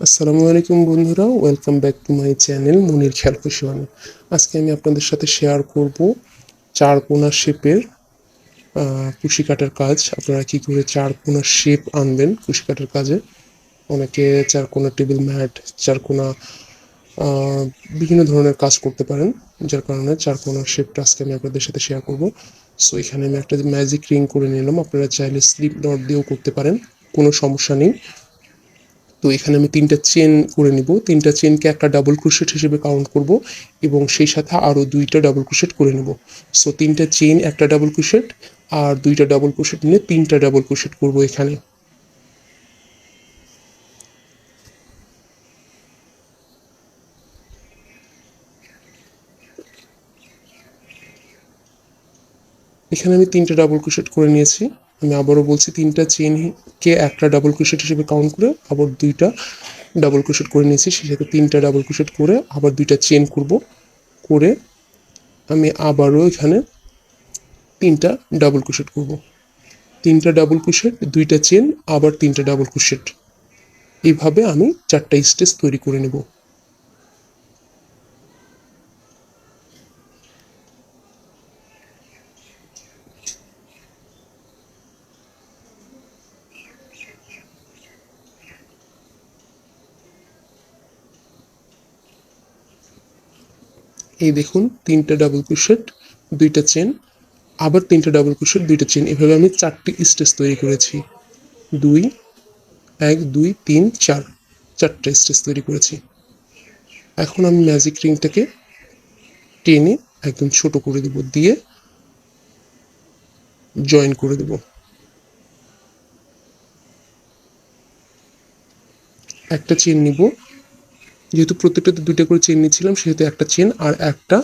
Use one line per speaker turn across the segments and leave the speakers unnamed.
আসসালামু আলাইকুম বন্ধুরা welcome back to my channel Monir খেয়াল খুশিওয়ানি আজকে আমি আপনাদের সাথে শেয়ার করব চার কোনা শেপের কুশি কাটার কাজ। আপনারা কি করে চার কোনা শেপ আনবেন কুশি কাটার কাজে? অনেকে চার কোনা টেবিল ম্যাট চার কোনা বিভিন্ন ধরনের কাজ করতে পারেন, যার কারণে চার কোনার শেপটা আজকে আমি আপনাদের সাথে শেয়ার করব। সো এখানে আমি একটা ম্যাজিক রিং করে নিলাম, আপনারা চাইলে স্লিপ নট দিয়েও করতে পারেন, কোনো সমস্যা নেই। তো এখানে আমি তিনটা চেন করে নিব। তিনটা চেনকে একটা ডাবল ক্রোশেট হিসেবে কাউন্ট করব এবং সেই সাথে আরও দুইটা ডাবল ক্রোশেট করে নেব। সো তিনটা চেন একটা ডাবল ক্রোশেট আর দুইটা ডাবল ক্রোশেট নিয়ে তিনটা ডাবল ক্রোশেট করব এখানে। এখানে আমি তিনটা ডাবল ক্রোশেট করে নিয়েছি। আমি আবারও বলছি, তিনটা চেনকে একটা ডাবল ক্রোশেট হিসেবে কাউন্ট করে, আবার দুইটা ডাবল ক্রোশেট করে নিয়েছি সাথে তিনটা ডাবল ক্রোশেট করে আবার দুইটা চেন করব, করে আমি আবারও এখানে তিনটা ডাবল ক্রোশেট করব। তিনটা ডাবল ক্রোশেট দুইটা চেন আবার তিনটা ডাবল ক্রোশেট এইভাবে আমি চারটা স্টেজ তৈরি করে নেব। এই দেখুন, তিনটা ডাবল ক্রোশেট দুইটা চেন আবার তিনটা ডাবল ক্রোশেট দুইটা চেন এভাবে আমি চারটি স্টেজ তৈরি করেছি। দুই, এক, দুই, তিন, চার, চারটা স্টেজ তৈরি করেছি। এখন আমি ম্যাজিক রিংটাকে টেনে একদম ছোট করে দেব, দিয়ে জয়েন করে দেব। একটা চেন নিব যেহেতু প্রত্যেকটাতে দুইটা করে চেন নিয়েছিলাম, সেহেতু একটা চেন আর একটা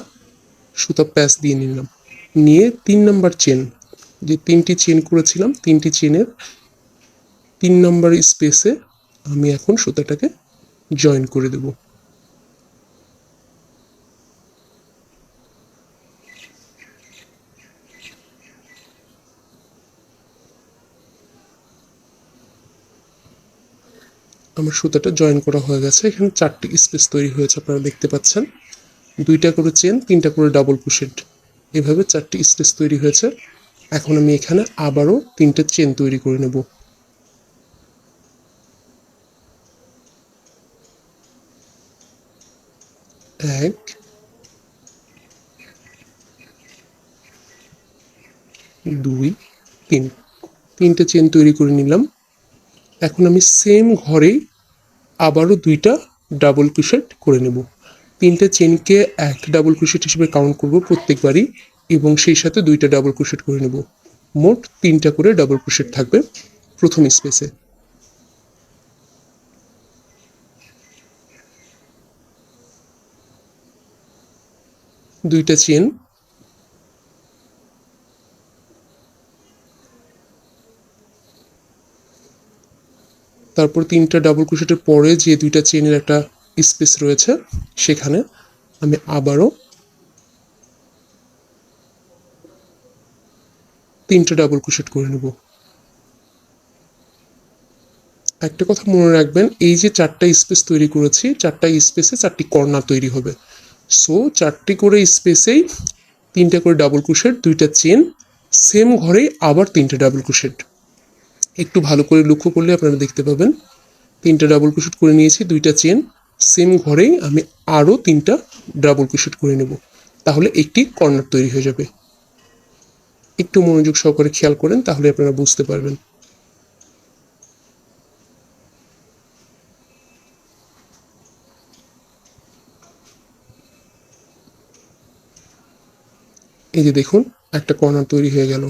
সুতা প্যাচ দিয়ে নিলাম। নিয়ে তিন নাম্বার চেন যে তিনটি চেন করেছিলাম, তিনটি চেনের তিন নাম্বার স্পেসে আমি এখন সুতাটাকে জয়েন করে দেব। আমার সুতাটা জয়েন করা হয়ে গেছে। এখানে চারটি স্পেস তৈরি হয়েছে, আপনারা দেখতে পাচ্ছেন। দুইটা করে চেন তিনটা করে ডাবল ক্রোশেট এভাবে চারটি স্পেস তৈরি হয়েছে। এখন আমি এখানে আবারও তিনটে চেন তৈরি করে নেব। এক, দুই, তিন। তিনটে চেন তৈরি করে নিলাম। এখন আমি সেম ঘরেই আবারও দুইটা ডাবল ক্রোশেট করে নেব। তিনটে চেনকে এক ডাবল ক্রোশেট হিসেবে কাউন্ট করব প্রত্যেকবারই এবং সেই সাথে দুইটা ডাবল ক্রোশেট করে নেব। মোট তিনটা করে ডাবল ক্রোশেট থাকবে প্রথম স্পেসে দুইটা চেন তারপর তিনটা ডাবল ক্রোশেটের পরে যে দুইটা চেনের একটা স্পেস রয়েছে, সেখানে আমি আবারও তিনটা ডাবল ক্রোশেট করে নেব। একটা কথা মনে রাখবেন, এই যে চারটা স্পেস তৈরি করেছি, চারটা স্পেসে চারটি কর্নার তৈরি হবে। সো চারটি করে স্পেসেই তিনটা করে ডাবল ক্রোশেট দুইটা চেন সেম ঘরেই আবার তিনটা ডাবল ক্রোশেট একটু ভালো করে লক্ষ্য করলে আপনারা দেখতে পাবেন। তিনটা ডাবল ক্রোশেট করে নিয়েছি, দুইটা চেন সেম ঘরেই আমি আরও তিনটা ডাবল ক্রোশেট করে নেব। তাহলে একটি কর্নার তৈরি হয়ে যাবে। একটু মনোযোগ সহকারে খেয়াল করেন, তাহলে আপনারা বুঝতে পারবেন। এই যে দেখুন, একটা কর্নার তৈরি হয়ে গেল।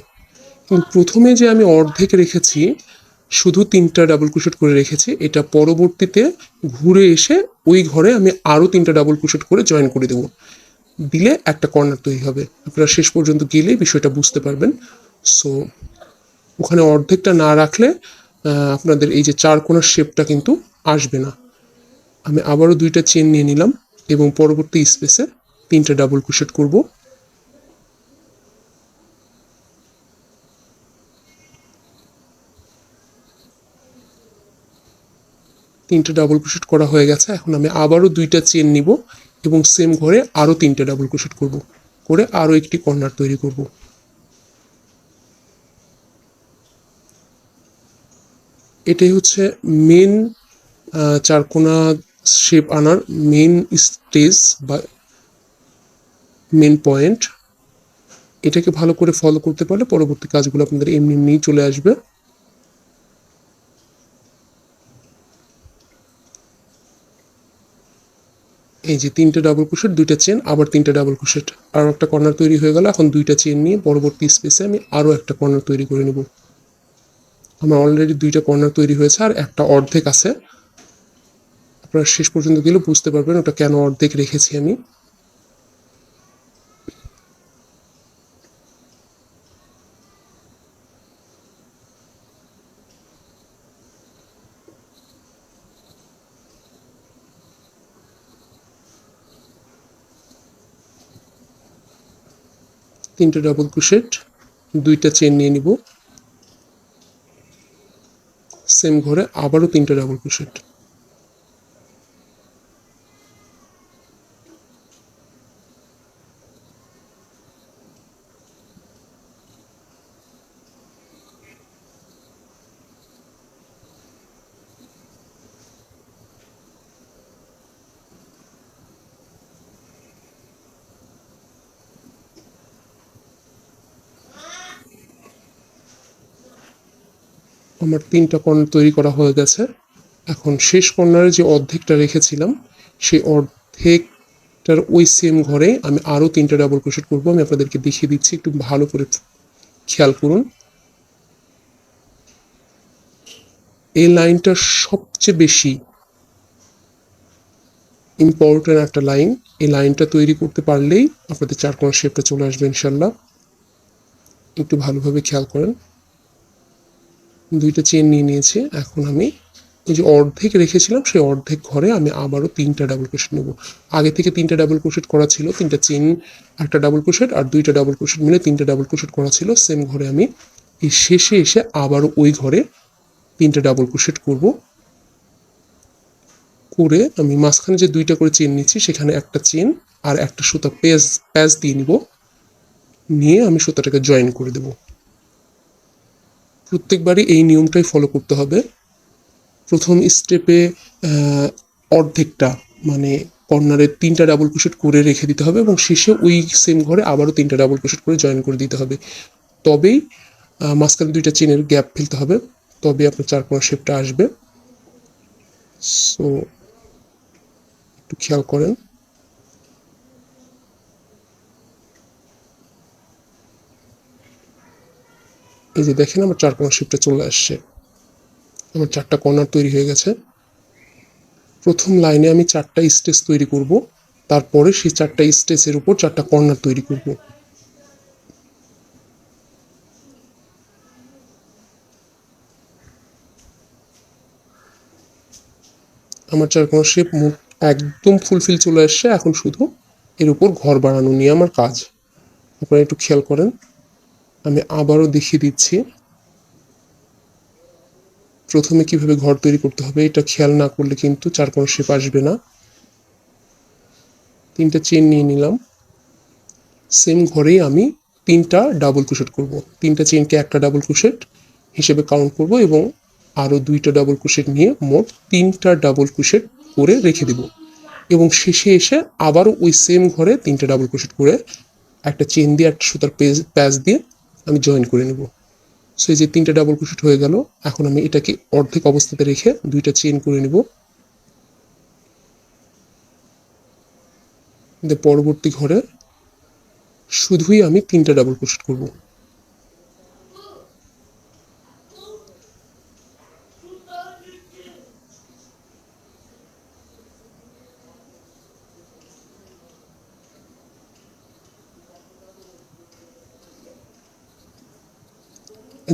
প্রথমে যে আমি অর্ধেক রেখেছি, শুধু তিনটা ডাবল ক্রোশেট করে রেখেছি, এটা পরবর্তীতে ঘুরে এসে ওই ঘরে আমি আরও তিনটা ডাবল ক্রোশেট করে জয়েন করে দেবো। দিলে একটা কর্নার তৈরি হবে। আপনারা শেষ পর্যন্ত গেলে বিষয়টা বুঝতে পারবেন। সো ওখানে অর্ধেকটা না রাখলে আপনাদের এই যে চার কোণার শেপটা কিন্তু আসবে না। আমি আবারও দুইটা চেন নিয়ে নিলাম এবং পরবর্তী স্পেসে তিনটা ডাবল ক্রোশেট করব। তিনটে ডাবল ক্রোশেট করা হয়ে গেছে। এখন আমি আবারও দুইটা চেন নিব এবং সেম ঘরে আরও তিনটে ডাবল ক্রোশেট করব। করে আরও একটি কর্নার তৈরি করব। এটাই হচ্ছে মেন চারকোনা শেপ আনার মেন স্টেজ বা মেন পয়েন্ট এটাকে ভালো করে ফলো করতে পারলে পরবর্তী কাজগুলো আপনাদের এমনি এমনিই চলে আসবে। এই যে তিনটে ডাবল ক্রোশেট দুইটা চেন আবার তিনটে ডাবল ক্রোশেট আরও একটা কর্নার তৈরি হয়ে গেল, এখন দুইটা চেন নিয়ে পরবর্তী স্পেসে আমি আরও একটা কর্নার তৈরি করে নেব। আমার অলরেডি দুইটা কর্নার তৈরি হয়েছে আর একটা অর্ধেক আছে। আপনারা শেষ পর্যন্ত গেলে বুঝতে পারবেন ওটা কেন অর্ধেক রেখেছি আমি। তিনটে ডাবল ক্রোশেট দুইটা চেন নিয়ে নিব। সেম ঘরে আবারও তিনটে ডাবল ক্রোশেট আমার তিনটা কর্নার তৈরি করা হয়ে গেছে। এখন শেষ কর্নারে যে অর্ধেকটা রেখেছিলাম, সেই অর্ধেকটার ওই সেম ঘরে আমি আরও তিনটা ডাবল ক্রোশেট করব। আমি আপনাদেরকে দেখিয়ে দিচ্ছি, একটু ভালো করে খেয়াল করুন। এই লাইনটা সবচেয়ে বেশি ইম্পর্টেন্ট একটা লাইন। এই লাইনটা তৈরি করতে পারলেই আপনাদের চার কোনার শেপটা চলে আসবে ইনশাল্লাহ একটু ভালোভাবে খেয়াল করেন। দুইটা চেন নিয়ে নিয়েছি। এখন আমি ওই যে অর্ধেক রেখেছিলাম, সেই অর্ধেক ঘরে আমি আবারও তিনটা ডাবল ক্রোশেট নেব। আগে থেকে তিনটা ডাবল ক্রোশেট করা ছিল, তিনটা চেন একটা ডাবল ক্রোশেট আর দুইটা ডাবল ক্রোশেট মিলে তিনটা ডাবল ক্রোশেট করা ছিল। সেম ঘরে আমি এই শেষে এসে আবারও ওই ঘরে তিনটা ডাবল ক্রোশেট করব। করে আমি মাঝখানে যে দুইটা করে চেন নিচ্ছি, সেখানে একটা চেন আর একটা সুতা পেজ প্যাচ দিয়ে নিব। নিয়ে আমি সুতাটাকে জয়েন করে দেবো। প্রত্যেকবারই এই নিয়মটাই ফলো করতে হবে। প্রথম স্টেপে অর্ধেকটা মানে কর্নারে তিনটা ডাবল ক্রোশেট করে রেখে দিতে হবে এবং শেষে ওই সেম ঘরে আবারও তিনটা ডাবল ক্রোশেট করে জয়েন করে দিতে হবে। তবেই মাঝখানে দুইটা চেনের গ্যাপ ফেলতে হবে। তবে আপনার চার কোনা শেপটা আসবে। সো একটু খেয়াল করেন। এই যে দেখেন আমার চার কোনার শেপটা চলে আসছে। আমার চারটা কর্নার তৈরি হয়ে গেছে। প্রথম লাইনে আমি চারটা স্টেজ তৈরি করব, তারপরে সেই চারটা স্টেজের উপর চারটা কর্নার তৈরি করব। আমার চার কোনার শেপ মুখ একদম ফুলফিল চলে আসছে, এখন শুধু এর উপর ঘর বানানো নিয়ে আমার কাজ। আপনারা একটু খেয়াল করেন। আমি আবারও দেখিয়ে দিচ্ছি। প্রথমে কীভাবে ঘর তৈরি করতে হবে, এটা খেয়াল না করলে কিন্তু চার কোনো শেপ আসবে না। তিনটা চেন নিয়ে নিলাম। সেম ঘরেই আমি তিনটা ডাবল কুশেট করব। তিনটা চেনকে একটা ডাবল কুশেট হিসেবে কাউন্ট করব এবং আরও দুইটা ডাবল ক্রোশেট নিয়ে মোট তিনটা ডাবল কুশেট করে রেখে দেব। এবং শেষে এসে আবারও ওই সেম ঘরে তিনটা ডাবল কুশেট করে একটা চেন দিয়ে, একটা সুতার প্যাচ দিয়ে আমি জয়েন করে নেব। সো এই যে তিনটা ডাবল ক্রোশেট হয়ে গেল, এখন আমি এটাকে অর্ধেক অবস্থাতে রেখে দুইটা চেন করে নেব। পরবর্তী ঘরে শুধুই আমি তিনটা ডাবল ক্রোশেট করব।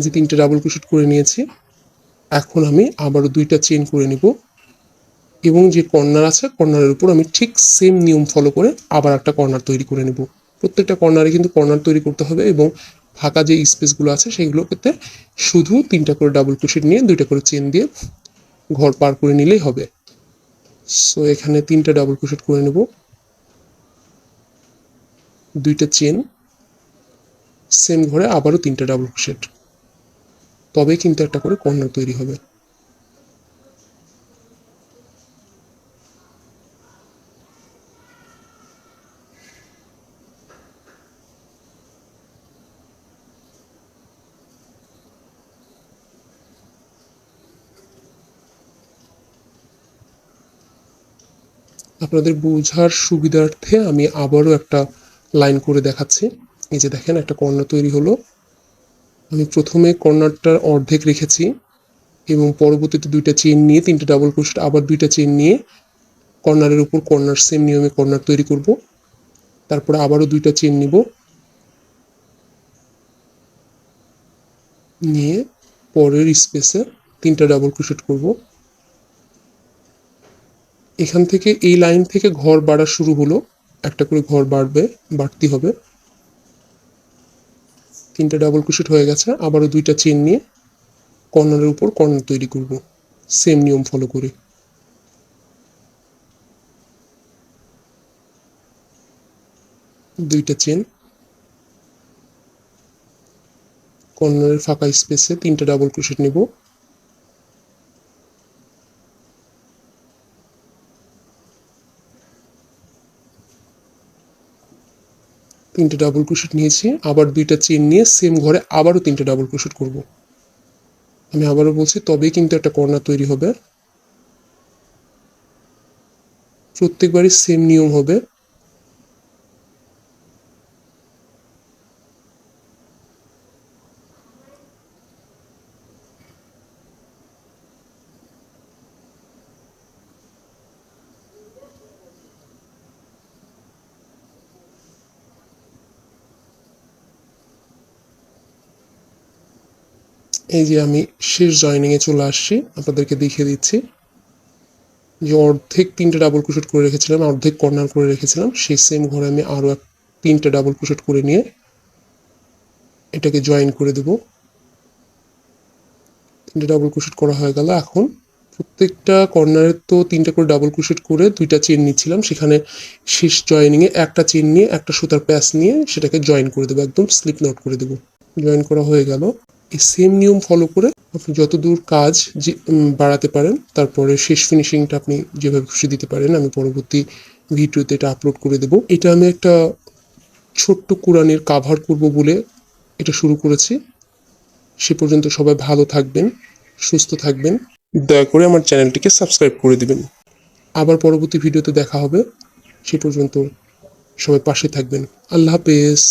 যে তিনটে ডাবল ক্রোশেট করে নিয়েছি। এখন আমি আবারও দুইটা চেন করে নিব। এবং যে কর্নার আছে কর্নারের উপর আমি ঠিক সেম নিয়ম ফলো করে আবার একটা কর্নার তৈরি করে নেব। প্রত্যেকটা কর্নারে কিন্তু কর্নার তৈরি করতে হবে এবং ফাঁকা যে স্পেসগুলো আছে সেগুলোতে শুধু তিনটা করে ডাবল ক্রোশেট নিয়ে দুইটা করে চেন দিয়ে ঘর পার করে নিলেই হবে। সো এখানে তিনটা ডাবল ক্রোশেট করে নেব। দুইটা চেন সেম ঘরে আবারও তিনটা ডাবল ক্রোশেট তবে কিন্তু একটা করে কর্নার তৈরি হবে। আপনাদের বোঝার সুবিধার্থে আমি আবারও একটা লাইন করে দেখাচ্ছি। এই যে দেখেন, একটা কর্ণ তৈরি হলো। আমি প্রথমে কর্নারটার অর্ধেক রেখেছি এবং পরবর্তীতে দুইটা চেন নিয়ে, তিনটা ডাবল ক্রোশেট আবার দুইটা চেন নিয়ে কর্নারের উপর কর্নার সেম নিয়মে কর্নার তৈরি করব। তারপরে আবারও দুইটা চেন নিব। নিয়ে পরের স্পেসে তিনটা ডাবল ক্রোশেট করব। এখান থেকে এই লাইন থেকে ঘর বাড়া শুরু হলো। একটা করে ঘর বাড়বে, বাড়তি হবে। তিনটা ডাবল ক্রোশেট হয়ে গেছে, আবারও দুইটা চেন নিয়ে কর্নারের উপর কর্নার তৈরি করব। সেম নিয়ম ফলো করে। দুইটা চেন কর্নারের ফাঁকা স্পেসে তিনটা ডাবল ক্রোশেট নেব। তিনটে ডাবল ক্রোশেট নিয়েছি, আবার দুইটা চেন নিয়ে সেম ঘরে আবারও তিনটে ডাবল ক্রোশেট করব। আমি আবারও বলছি, তবেই কিন্তু একটা কর্নার তৈরি হবে। প্রত্যেকবারই সেম নিয়ম হবে। এই যে আমি শেষ জয়েনিংয়ে চলে আসছি, আপনাদেরকে দেখিয়ে দিচ্ছি। যে অর্ধেক তিনটে ডাবল ক্রোশেট করে রেখেছিলাম অর্ধেক কর্নার করে রেখেছিলাম, সেই সেম ঘরে আমি আরও এক তিনটে ডাবল ক্রোশেট করে নিয়ে এটাকে জয়েন করে দেব। তিনটে ডাবল ক্রোশেট করা হয়ে গেল। এখন প্রত্যেকটা কর্নারের তো তিনটা করে ডাবল ক্রোশেট করে দুইটা চেন নিচ্ছিলাম, সেখানে শেষ জয়েনিংয়ে একটা চেন নিয়ে একটা সুতার প্যাচ নিয়ে সেটাকে জয়েন করে দেবো, একদম স্লিপ নট করে দেবো। জয়েন করা হয়ে গেল। এই সেম নিয়ম ফলো করে আপনি যতদূর কাজ বাড়াতে পারেন, তারপরে শেষ ফিনিশিংটা আপনি যেভাবে খুশি দিতে পারেন, আমি পরবর্তী ভিডিওতে এটা আপলোড করে দেব। এটা আমি একটা ছোট্ট কোরআনের কাভার করব বলে এটা শুরু করেছি। সে পর্যন্ত সবাই ভালো থাকবেন, সুস্থ থাকবেন। দয়া করে আমার চ্যানেলটিকে সাবস্ক্রাইব করে দিবেন। আবার পরবর্তী ভিডিওতে দেখা হবে। সে পর্যন্ত সবাই পাশে থাকবেন। আল্লাহ হাফেজ।